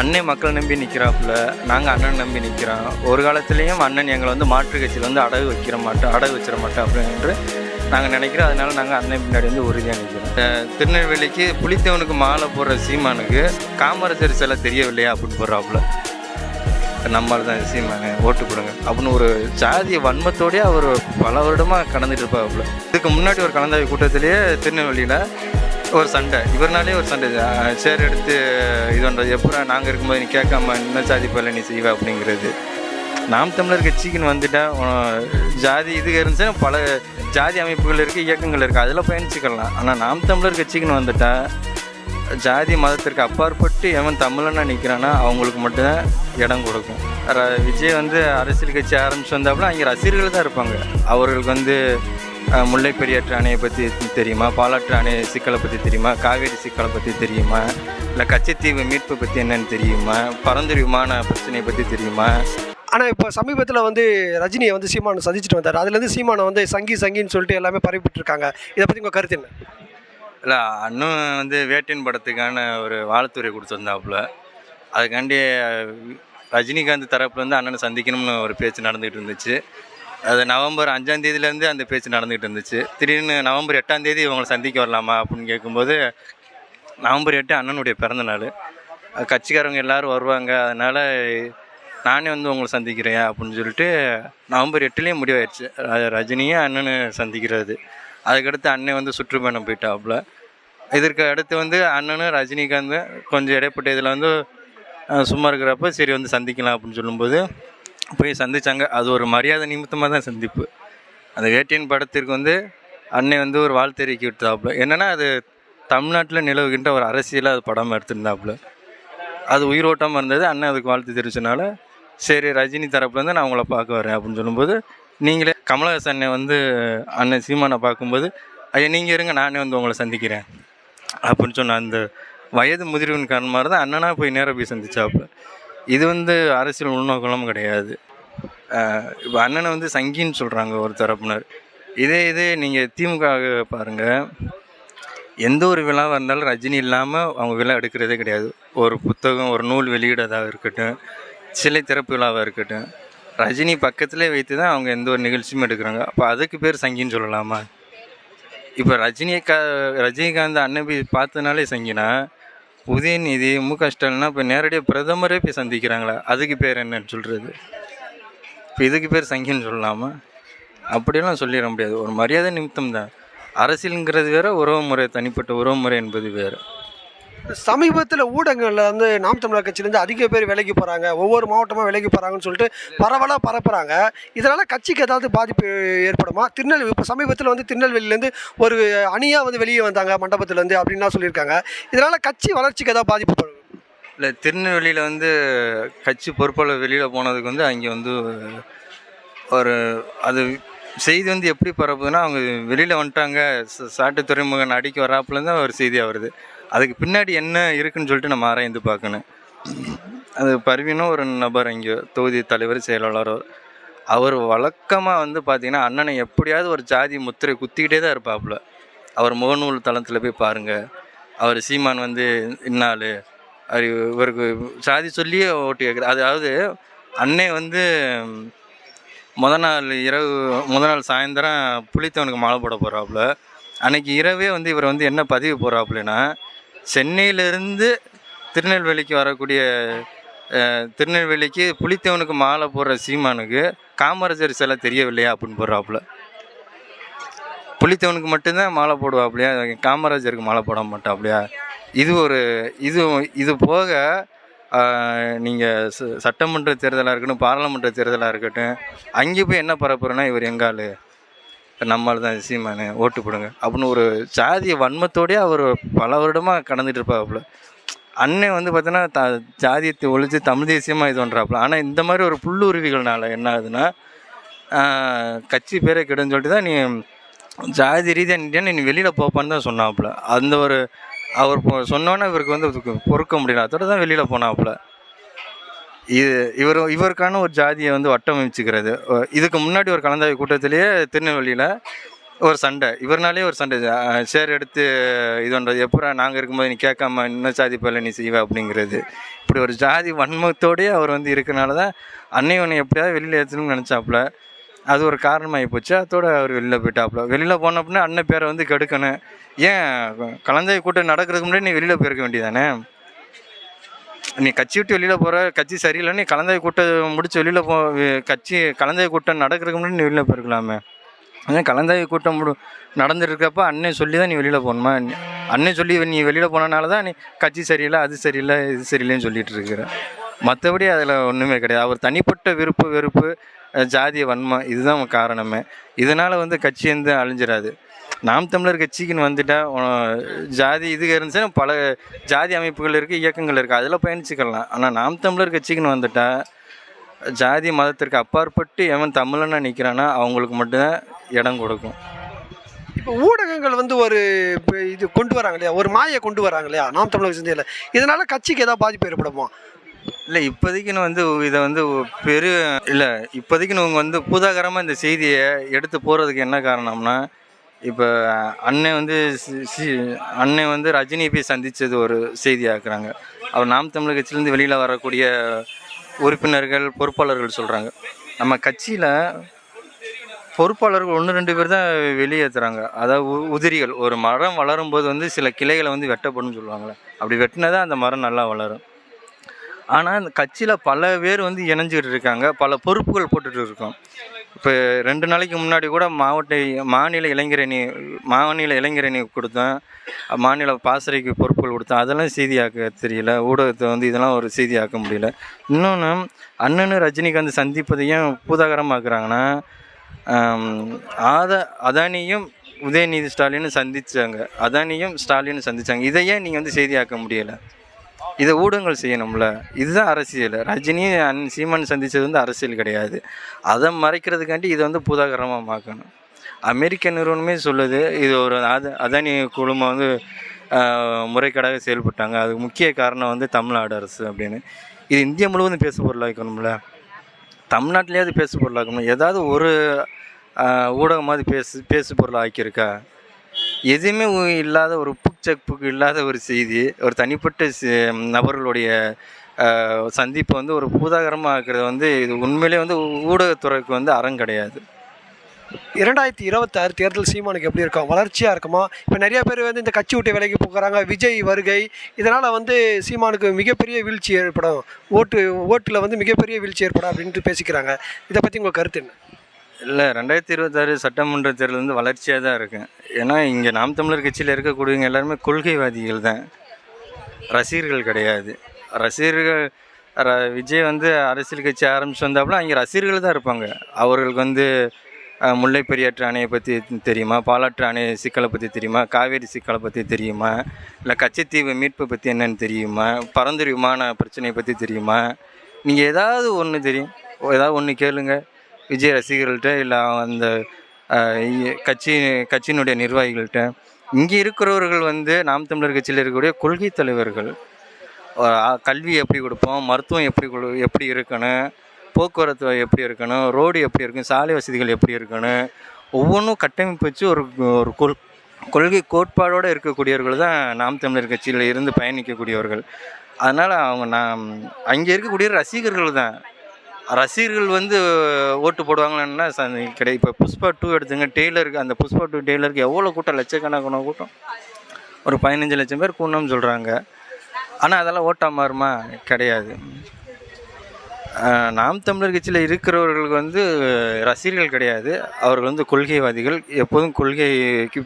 அண்ணன் மக்களை நம்பி நிற்கிறாப்புல நாங்கள் அண்ணன் நம்பி நிற்கிறோம் ஒரு காலத்துலேயும் அண்ணன் எங்களை வந்து மாற்று கட்சியில் வந்து அடகு வைக்கிற மாட்டோம் அடகு வச்சிட மாட்டோம் அப்படின்ட்டு நாங்கள் நினைக்கிறோம். அதனால நாங்கள் அண்ணன் பின்னாடி வந்து உறுதியாக நிற்கிறோம் திருநெல்வேலிக்கு புலித்தேவனுக்கு மாலை போடுற சீமானுக்கு காமராஜர் சிலை தெரியவில்லையா அப்படின்னு போடுறாப்புல. நம்மளால தான் சீமானு ஓட்டு கொடுங்க அப்படின்னு ஒரு ஜாதிய வன்மத்தோடய அவர் பல வருடமாக கடந்துட்டு இருப்பாப்புல. இதுக்கு முன்னாடி ஒரு கலந்தாய்வு கூட்டத்திலேயே திருநெல்வேலியில் ஒரு சண்டை. இவர்னாலே ஒரு சண்டை. சேர் எடுத்து இது பண்ணுறது எப்போ நாங்கள் இருக்கும்போது நீ கேட்காம என்ன ஜாதி போல நீ செய்வ அப்படிங்கிறது. நாம் தமிழர் கட்சிக்குன்னு வந்துட்டால் ஜாதி இது இருந்துச்சுன்னா பல ஜாதி அமைப்புகள் இருக்குது இயக்கங்கள் இருக்குது அதில் பயணிச்சுக்கலாம். ஆனால் நாம் தமிழர் கட்சிக்குன்னு வந்துட்டால் ஜாதி மதத்திற்கு அப்பாற்பட்டு எவன் தமிழனா நிற்கிறான்னா அவங்களுக்கு மட்டும்தான் இடம் கொடுக்கும். விஜய் வந்து அரசியல் கட்சி ஆரம்பிச்சு வந்தாப்புல அங்கே ரசிகர்கள் தான் இருப்பாங்க. அவர்களுக்கு வந்து முல்லை பெரியாற்று அணையை பற்றி தெரியுமா? பாலாற்று அணை சிக்கலை பற்றி தெரியுமா? காவேரி சிக்கலை பற்றி தெரியுமா? இல்லை கச்சத்தீவு மீட்பு பற்றி என்னன்னு தெரியுமா? பரந்தூர் விமான பிரச்சனையை பற்றி தெரியுமா? ஆனால் இப்போ சமீபத்தில் வந்து ரஜினியை வந்து சீமானை சந்திச்சுட்டு வந்தார். அதுலேருந்து சீமானை வந்து சங்கி சங்கின்னு சொல்லிட்டு எல்லாமே பரப்பிட்டு இருக்காங்க இதை பற்றி உங்கள் கருத்து என்ன? இல்லை அண்ணன் வந்து வேட்டையின் படத்துக்கான ஒரு வாழ்த்துறை கொடுத்துருந்தாப்புல. அதுக்காண்டி ரஜினிகாந்த் தரப்புலேருந்து அண்ணனை சந்திக்கணும்னு ஒரு பேச்சு நடந்துகிட்டு இருந்துச்சு. அது நவம்பர் அஞ்சாம் தேதியிலேருந்து அந்த பேச்சு நடந்துகிட்டு இருந்துச்சு. திடீர்னு நவம்பர் எட்டாம் தேதி இவங்களை சந்திக்க வரலாமா அப்படின்னு கேட்கும்போது நவம்பர் எட்டு அண்ணனுடைய பிறந்த நாள். கட்சிக்காரவங்க எல்லோரும் எல்லாரும் வருவாங்க அதனால் நானே வந்து உங்களை சந்திக்கிறேன் அப்படின்னு சொல்லிட்டு நவம்பர் எட்டுலேயும் முடிவாயிடுச்சு. ர- ரஜினியும் அண்ணனை சந்திக்கிறது. அதுக்கடுத்து அண்ணன் வந்து சுற்றுப்பயணம் போயிட்டாப்புல. இதற்கு அடுத்து வந்து அண்ணனும் ரஜினிகாந்த் கொஞ்சம் இடைப்பட்ட இதில் வந்து சும்மா இருக்கிறப்ப சரி வந்து சந்திக்கலாம் அப்படின்னு சொல்லும்போது போய் சந்தித்தாங்க அது ஒரு மரியாதை நிமித்தமாக தான் சந்திப்பு. அந்த வேட்டையின் படத்திற்கு வந்து அன்னை வந்து ஒரு வாழ்த்து அறிக்கை விட்டாப்புல. என்னென்னா அது தமிழ்நாட்டில் நிலவுகின்ற ஒரு அரசியலாக அது படம் எடுத்திருந்தாப்புல. அது உயிரோட்டமாக இருந்தது. அண்ணன் அதுக்கு வாழ்த்து தெரிவிச்சனால சரி ரஜினி தரப்புலேருந்து நான் உங்களை பார்க்க வரேன் அப்படின்னு சொல்லும்போது நீங்களே கமலஹாசன் அண்ணன் வந்து அண்ணன் சீமானை பார்க்கும்போது ஐயா நீங்கள் இருங்க நானே வந்து உங்களை சந்திக்கிறேன். அப்படின்னு சொன்ன அந்த வயது முதிர்வின் காரணமாக தான் அண்ணனாக போய் நேராக போய் சந்திச்சாப்புல. இது வந்து அரசியல் உள்நோக்கமும் கிடையாது. இப்போ அண்ணனை வந்து சங்கின்னு சொல்கிறாங்க ஒரு தரப்பினர். இதே இது நீங்கள் திமுக பாருங்கள் எந்த ஒரு விழாவாக இருந்தாலும் ரஜினி இல்லாமல் அவங்க விழா எடுக்கிறதே கிடையாது. ஒரு புத்தகம் ஒரு நூல் வெளியிடதாக இருக்கட்டும் சிலை திறப்பு விழாவாக இருக்கட்டும் ரஜினி பக்கத்திலே வைத்து தான் அவங்க எந்த ஒரு நிகழ்ச்சியும் எடுக்கிறாங்க. அப்போ அதுக்கு பேர் சங்கின்னு சொல்லலாமா? இப்போ ரஜினியை கா ரஜினிகாந்த் அண்ணன் போய் சங்கினா உதயநிதி மு. க. ஸ்டாலினா இப்போ நேரடியாக பிரதமரே போய் சந்திக்கிறாங்களா? அதுக்கு பேர் என்னன்னு சொல்கிறது இப்போ இதுக்கு பேர் சங்கின்னு சொல்லலாமா? அப்படியெல்லாம் சொல்லிட முடியாது. ஒரு மரியாதை நிமித்தம் தான் அரசியலுங்கிறது வேறு உறவு முறை தனிப்பட்ட உறவு முறை என்பது வேறு. சமீபத்தில் ஊடகங்களில் வந்து நாம் தமிழர் கட்சியிலேருந்து அதிக பேர் விலைக்கு போகிறாங்க ஒவ்வொரு மாவட்டமாக விலைக்கு போகிறாங்கன்னு சொல்லிட்டு பரவலாக பரப்புகிறாங்க இதனால் கட்சிக்கு ஏதாவது பாதிப்பு ஏற்படுமா? திருநெல்வேலி இப்போ சமீபத்தில் வந்து திருநெல்வேலியிலேருந்து ஒரு அணியாக வந்து வெளியே வந்தாங்க மண்டபத்துலேருந்து அப்படின்லாம் சொல்லியிருக்காங்க. இதனால் கட்சி வளர்ச்சிக்கு ஏதாவது பாதிப்பு படும் இல்லை திருநெல்வேலியில் வந்து கட்சி பொறுப்பாளர் வெளியில் போனதுக்கு வந்து அங்கே வந்து ஒரு அது செய்தி வந்து எப்படி பரப்புதுன்னா அவங்க வெளியில் வந்துட்டாங்க. ச- சாட்டு துறைமுகன் அடிக்க வராப்புலேருந்து ஒரு செய்தியாக வருது. அதுக்கு பின்னாடி என்ன இருக்குன்னு சொல்லிட்டு நம்ம ஆராய்ந்து பார்க்கணும் அது பர்வீனும் ஒரு நபர் இங்கே தொகுதி தலைவர் செயலாளரோ அவர். வழக்கமாக வந்து பார்த்திங்கன்னா அண்ணனை எப்படியாவது ஒரு ஜாதி முத்திரை குத்திக்கிட்டே தான் இருப்பாப்புல. அவர் முகநூல் தளத்தில் போய் பாருங்கள் அவர் சீமான் வந்து இன்னாள். அவர் இவருக்கு சாதி சொல்லியே ஓட்டு கேட்குற அதாவது அன்னை வந்து முத நாள் இரவு முத நாள் சாயந்தரம் புளித்தவனுக்கு மாலை போட போகிறாப்புல அன்னைக்கு இரவே வந்து இவர் வந்து என்ன பதிவு போகிறாப்புலன்னா சென்னையிலேருந்து திருநெல்வேலிக்கு வரக்கூடிய திருநெல்வேலிக்கு புலித்தேவனுக்கு மாலை போடுற சீமானுக்கு காமராஜர் சிலை தெரியவில்லையா அப்படின்னு போடுறாப்புல. புலித்தேவனுக்கு மட்டும்தான் மாலை போடுவாப்லையா காமராஜருக்கு மாலை போட மாட்டாப்லையா இது ஒரு இது இது போக நீங்கள் சட்டமன்ற தேர்தலாக இருக்கட்டும் பாராளுமன்ற தேர்தலாக இருக்கட்டும் அங்கே போய் என்ன பரப்புறேன்னா இவர் எங்காலு நம்மால் தான் சீமானு ஓட்டு போடுங்க. அப்படின்னு ஒரு ஜாதிய வன்மத்தோடயே அவர் பல வருடமாக கடந்துட்டு இருப்பாப்புல. அண்ணன் வந்து பார்த்தோன்னா த ஜாதியத்தை ஒழித்து தமிழ் தேசியமாக இது பண்ணுறாப்புல ஆனால் இந்த மாதிரி ஒரு புல்லுருவிகள்னால என்ன ஆகுதுன்னா கட்சி பேரை கெடுன்னு சொல்லிட்டு தான் நீ ஜாதி ரீதியாக நின்று நீ வெளியில் போப்பான்னு தான் சொன்னாப்புல. அந்த ஒரு அவர் சொன்னோன்னே இவருக்கு வந்து பொறுக்க முடியல. அதோட தான் வெளியில் போனாப்புல. இது இவர் இவருக்கான ஒரு ஜாதியை வந்து வட்டமைச்சுக்கிறது. இதுக்கு முன்னாடி ஒரு கலந்தாய்வு கூட்டத்திலேயே திருநெல்வேலியில் ஒரு சண்டை. இவர்னாலே ஒரு சண்டை. சேர் எடுத்து இது பண்ணுறது எப்போ நாங்கள் இருக்கும்போது நீ கேட்காம இன்னும் ஜாதி போல நீ செய்வ அப்படிங்கிறது. இப்படி ஒரு ஜாதி வன்மத்தோடயே அவர் வந்து இருக்கனால தான் அன்னை உன்னை எப்படியாவது வெளியில் ஏற்றணும்னு நினச்சாப்புல. அது ஒரு காரணமாகி போச்சு. அதோட அவர் வெளியில் போயிட்டாப்புல. வெளியில் போன அப்படின்னா அண்ணன் பேரை வந்து கெடுக்கணும். ஏன் கலந்தாய் கூட்டம் நடக்கிறதுக்கு முன்னாடி நீ வெளியில் போயிருக்க வேண்டியதானே நீ கட்சி விட்டு வெளியில் போகிற கட்சி சரியில்லை நீ கலந்தாய் கூட்டம் முடிச்சு வெளியில் போ கட்சி கலந்தாய் கூட்டம் நடக்கிறதுக்கு முன்னாடி நீ வெளியில் போயிருக்கலாமே. அதான் கலந்தாய் கூட்டம் முடி நடந்துருக்கப்ப அண்ணன் சொல்லி தான் நீ வெளியில் போகணுமா? நீ- அண்ணன் சொல்லி நீ வெளியில் போனனால தான் நீ கட்சி சரியில்லை அது சரியில்லை இது சரியில்லைன்னு சொல்லிட்டு இருக்கிற. மற்றபடி அதில் ஒன்றுமே கிடையாது. அவர் தனிப்பட்ட விருப்பு வெறுப்பு ஜாதிய வன்மம் இதுதான் காரணமே. இதனால் வந்து கட்சி வந்து அழிஞ்சிடாது நாம் தமிழர் கட்சிக்குன்னு வந்துட்டா உன- ஜாதி இது இருந்துச்சுன்னா பல ஜாதி அமைப்புகள் இருக்குது இயக்கங்கள் இருக்குது அதில் பயணிச்சுக்கலாம். ஆனால் நாம் தமிழர் கட்சிக்குன்னு வந்துட்டா ஜாதி மதத்திற்கு அப்பாற்பட்டு எவன் தமிழனா நிற்கிறானா அவங்களுக்கு மட்டும்தான் இடம் கொடுக்கும். இப்போ ஊடகங்கள் வந்து ஒரு இப்ப இது கொண்டு வராங்க இல்லையா? ஒரு மாயை கொண்டு வராங்க இல்லையா? நாம் தமிழக சிந்தையில். இதனால கட்சிக்கு ஏதாவது பாதிப்பு ஏற்படுமா? இல்லை இப்போதைக்குன்னு வந்து இதை வந்து பெரு இல்லை இப்போதைக்குன்னு இவங்க வந்து பூதாகரமாக இந்த செய்தியை எடுத்து போகிறதுக்கு என்ன காரணம்னா இப்போ அண்ணன் வந்து அண்ணன் வந்து ரஜினி போய் சந்தித்தது ஒரு செய்தியாக்குறாங்க. அவர் நாம் தமிழர் கட்சியிலேருந்து வெளியில் வரக்கூடிய உறுப்பினர்கள் பொறுப்பாளர்கள் சொல்கிறாங்க நம்ம கட்சியில் பொறுப்பாளர்கள் ஒன்று ரெண்டு பேர் தான் வெளியேற்றுறாங்க அதாவது உ- உதிரிகள். ஒரு மரம் வளரும் போது வந்து சில கிளைகளை வந்து வெட்டப்படும்னு சொல்லுவாங்களே அப்படி வெட்டினா தான் அந்த மரம் நல்லா வளரும். ஆனால் இந்த கட்சியில் பல பேர் வந்து இணைஞ்சிக்கிட்டு இருக்காங்க. பல பொறுப்புகள் போட்டுட்டு இருக்கோம். இப்போ ரெண்டு நாளைக்கு முன்னாடி கூட மாவட்ட மாநில இளைஞரணி மாநில இளைஞரணி கொடுத்தேன். மாநில பாசறைக்கு பொறுப்புகள் கொடுத்தேன். அதெல்லாம் செய்தியாக்க தெரியல. ஊடகத்தை வந்து இதெல்லாம் ஒரு செய்தியாக்க முடியல. இன்னொன்று அண்ணனு ரஜினிகாந்த் சந்திப்பதையும் பூதாகரமாக்குறாங்கன்னா ஆத அதானியும் உதயநிதி ஸ்டாலினும் சந்தித்தாங்க அதானியும் ஸ்டாலினும் சந்திச்சாங்க. இதையே நீங்கள் வந்து செய்தியாக்க முடியலை? இதை ஊடகங்கள் செய்யணும்ல. இதுதான் அரசியல். ரஜினி அன் சீமான் சந்தித்தது வந்து அரசியல் கிடையாது. அதை மறைக்கிறதுக்காண்டி இதை வந்து பூதாகரமாக பார்க்கணும் அமெரிக்க நிறுவனமே சொல்லுது இது ஒரு அத அதானி குழுமம் வந்து முறைகேடாக செயல்பட்டாங்க. அதுக்கு முக்கிய காரணம் வந்து தமிழ்நாடு அரசு அப்படின்னு. இது இந்தியா முழுவதும் பேசு பொருளாக்கணும்ல தமிழ்நாட்டிலேயாவது பேசு பொருளாக்கணும் ஏதாவது ஒரு ஊடகமாவது பேசு பேசு பொருள் ஆக்கியிருக்கா? எதுவுமே இல்லாத ஒரு புக் இல்லாத ஒரு செய்தி. ஒரு தனிப்பட்ட நபர்களுடைய சந்திப்பு வந்து ஒரு பூதாகரமாக இருக்கிறது வந்து இது உண்மையிலே வந்து ஊடகத்துறைக்கு வந்து அறம் கிடையாது. இரண்டாயிரத்தி இருபத்தாறு தேர்தல் சீமானுக்கு எப்படி இருக்கும்? வளர்ச்சியாக இருக்குமா? இப்போ நிறைய பேர் வந்து இந்த கட்சி விட்டு விலைக்கு போகிறாங்க. விஜய் வருகை இதனால் வந்து சீமானுக்கு மிகப்பெரிய வீழ்ச்சி ஏற்படும். ஓட்டு ஓட்டில் வந்து மிகப்பெரிய வீழ்ச்சி ஏற்படும் அப்படின்ட்டு பேசிக்கிறாங்க. இதை பற்றி உங்கள் கருத்து என்ன? இல்லை ரெண்டாயிரத்தி இருபத்தாறு சட்டமன்ற தேர்தல் வந்து வளர்ச்சியாக தான் இருக்கும் ஏன்னா இங்கே நாம் தமிழர் கட்சியில் இருக்கக்கூடியவங்க எல்லாருமே கொள்கைவாதிகள் தான். ரசிகர்கள் கிடையாது. ரசிகர்கள் ர- விஜய் வந்து அரசியல் கட்சி ஆரம்பித்து வந்தாப்புல அங்கே ரசிகர்கள் தான் இருப்பாங்க. அவர்களுக்கு வந்து முல்லை பெரியாற்று அணையை பற்றி தெரியுமா? பாலாற்று அணை சிக்கலை பற்றி தெரியுமா? காவேரி சிக்கலை பற்றி தெரியுமா? இல்லை கச்சத்தீவு மீட்பை பற்றி என்னென்னு தெரியுமா? பரந்துரி விமான பிரச்சனையை பற்றி தெரியுமா? நீங்கள் ஏதாவது ஒன்று தெரியும். ஏதாவது ஒன்று கேளுங்கள் விஜய் ரசிகர்கள்ட்ட இல்லை அந்த கட்சி கட்சியினுடைய நிர்வாகிகள்கிட்ட இங்கே இருக்கிறவர்கள் வந்து நாம் தமிழர் கட்சியில் இருக்கக்கூடிய கொள்கை தலைவர்கள் கல்வி எப்படி கொடுப்போம் மருத்துவம் எப்படி கொடு- எப்படி இருக்கணும் போக்குவரத்து எப்படி இருக்கணும் ரோடு எப்படி இருக்கணும் சாலை வசதிகள் எப்படி இருக்கணும் ஒவ்வொன்றும் கட்டமைப்பு வச்சு ஒரு ஒரு கொள் கொள்கை கோட்பாடோடு இருக்கக்கூடியவர்கள் தான் நாம் தமிழர் கட்சியில் இருந்து பயணிக்கக்கூடியவர்கள். அதனால் அவங்க நாம் அங்கே இருக்கக்கூடிய ரசிகர்கள் தான். ரசிகர்கள் வந்து ஓட்டு போடுவாங்களேன்னா கிடையாது இப்போ புஷ்பா டூ எடுத்துங்க டெய்லருக்கு அந்த புஷ்பா டூ டெய்லருக்கு எவ்வளோ கூட்டம்? லட்சக்கணக்கான கூட்டம். ஒரு பதினஞ்சு லட்சம் பேர் கூடணும்னு சொல்கிறாங்க ஆனால் அதெல்லாம் ஓட்டா மாறுமா? கிடையாது. நாம் தமிழர் கட்சியில் இருக்கிறவர்களுக்கு வந்து ரசிகர்கள் கிடையாது. அவர்கள் வந்து கொள்கைவாதிகள். எப்போதும் கொள்கைக்கு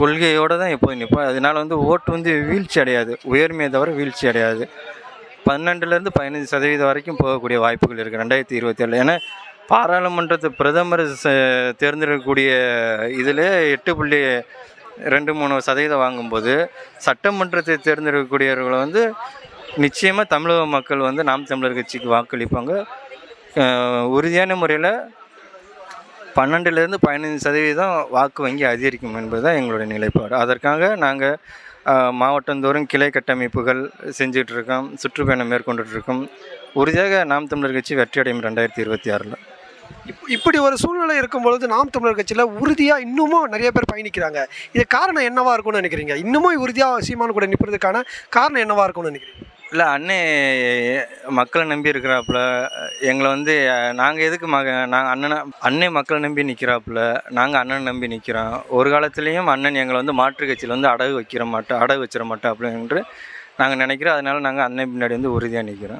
கொள்கையோடு தான் எப்போதும் நிற்போம் அதனால் வந்து ஓட்டு வந்து வீழ்ச்சி அடையாது. உயர்மையை தவிர வீழ்ச்சி அடையாது. பன்னெண்டுலேருந்து பதினஞ்சு சதவீதம் வரைக்கும் போகக்கூடிய வாய்ப்புகள் இருக்குது ரெண்டாயிரத்தி இருபத்தி ஏழு ஏன்னா பாராளுமன்றத்து பிரதமர் ச- தேர்ந்தெடுக்கக்கூடிய இதில் எட்டு புள்ளி ரெண்டு மூணு சதவீதம் வாங்கும்போது சட்டமன்றத்தை தேர்ந்தெடுக்கக்கூடியவர்களை வந்து நிச்சயமாக தமிழக மக்கள் வந்து நாம் தமிழர் கட்சிக்கு வாக்களிப்பாங்க. உறுதியான முறையில் பன்னெண்டுலேருந்து பதினைஞ்சு சதவீதம் வாக்கு வங்கி அதிகரிக்கும் என்பது தான் எங்களுடைய நிலைப்பாடு. அதற்காக நாங்கள் மாவட்டந்தோறும் கிளை கட்டமைப்புகள் செஞ்சுட்டு இருக்கோம் சுற்றுப்பயணம் மேற்கொண்டுட்டு இருக்கோம் உறுதியாக நாம் தமிழர் கட்சி வெற்றியடையும் ரெண்டாயிரத்தி இருபத்தி ஆறில். இப்படி ஒரு சூழ்நிலை இருக்கும் பொழுது நாம் தமிழர் கட்சியில் உறுதியாக இன்னமும் நிறைய பேர் பயணிக்கிறாங்க. இது காரணம் என்னவா இருக்கும்னு நினைக்கிறீங்க? இன்னமும் உறுதியாக சீமான் கூட நிற்பதுக்கான காரணம் என்னவா இருக்கும்னு நினைக்கிறீங்க? இல்லை அண்ணே மக்களை நம்பி இருக்கிறாப்புல எங்களை வந்து நாங்கள் எதுக்கு மக நாங்கள் அண்ணனை அண்ணே மக்களை நம்பி நிற்கிறாப்புல நாங்கள் அண்ணனை நம்பி நிற்கிறோம் ஒரு காலத்துலேயும் அண்ணன் எங்களை வந்து மாற்று கட்சியில் வந்து அடகு வைக்கிற மாட்டோம் அடகு வச்சிட மாட்டோம் அப்படின்ட்டு நாங்கள் நினைக்கிறோம். அதனால நாங்கள் அண்ணன் பின்னாடி வந்து உறுதியாக நிற்கிறோம்